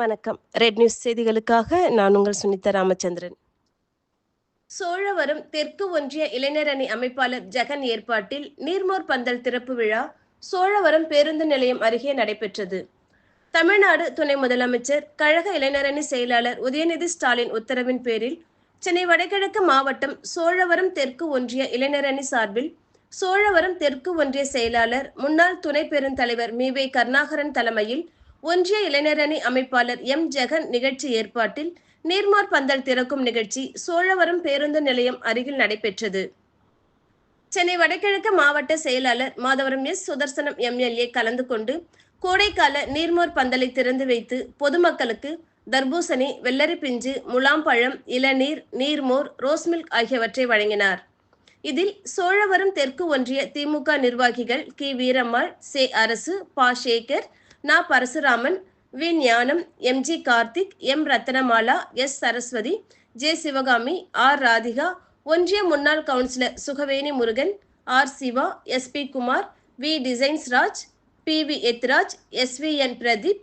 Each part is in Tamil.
வணக்கம். ரெட் நியூஸ் செய்திகளுக்காக நான் உங்கள் சுனிதா ராமச்சந்திரன். சோழவரம் தெற்கு ஒன்றிய இளைஞர் அணி அமைப்பாளர் ஜெகன் ஏற்பாட்டில் நீர்மோர் பந்தல் திறப்பு விழா சோழவரம் பேருந்து நிலையம் அருகே நடைபெற்றது. தமிழ்நாடு துணை முதலமைச்சர் கழக இளைஞரணி செயலாளர் உதயநிதி ஸ்டாலின் உத்தரவின் பேரில் சென்னை வடகிழக்கு மாவட்டம் சோழவரம் தெற்கு ஒன்றிய இளைஞரணி சார்பில் சோழவரம் தெற்கு ஒன்றிய செயலாளர் முன்னாள் துணை பெருந்தலைவர் மீவே கருணாகரன் தலைமையில் ஒன்றிய இளைஞரணி அமைப்பாளர் எம். ஜெகன் நிகழ்ச்சி ஏற்பாட்டில் நீர்மார் பந்தல் திறக்கும் நிகழ்ச்சி சோழவரம் பேருந்து நிலையம் அருகில் நடைபெற்றது. சென்னை வடகிழக்கு மாவட்ட செயலாளர் மாதவரம் எஸ். சுதர்சனம் எம்எல்ஏ கலந்து கொண்டு கோடைக்கால நீர்மோர் பந்தலை திறந்து வைத்து பொதுமக்களுக்கு தர்பூசணி வெள்ளரி பிஞ்சு முலாம்பழம் இளநீர் நீர்மோர் ரோஸ்மில்க் ஆகியவற்றை வழங்கினார். இதில் சோழவரம் தெற்கு ஒன்றிய திமுக நிர்வாகிகள் கி. வீரம்மாள் சே. அரசு பா. சேகர் நா Parasuraman V Gnanam M G Karthik M Rathnamala S Saraswathi J Sivakami R Radhika ஒன்றிய முன்னாள் councillor Sugaveni Murugan R Siva S P Kumar V designs Raj P V Ethiraj S V N Pradeep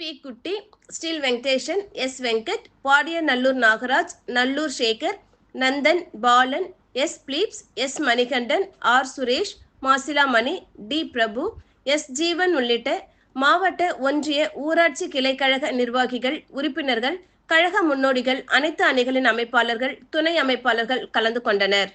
P Kutty steel Venkatesan S Venkat Padiyanallur Nagaraj Nallur Sekar Nandan Balan S Philips S Manikandan R Suresh Masilamani D Prabhu S Jeevan உள்ளிட்ட மாவட்ட ஒன்றிய ஊராட்சி கிளைக்கழக நிர்வாகிகள் உறுப்பினர்கள் கழக முன்னோடிகள் அனைத்து அணிகளின் அமைப்பாளர்கள் துணை அமைப்பாளர்கள் கலந்து கொண்டனர்.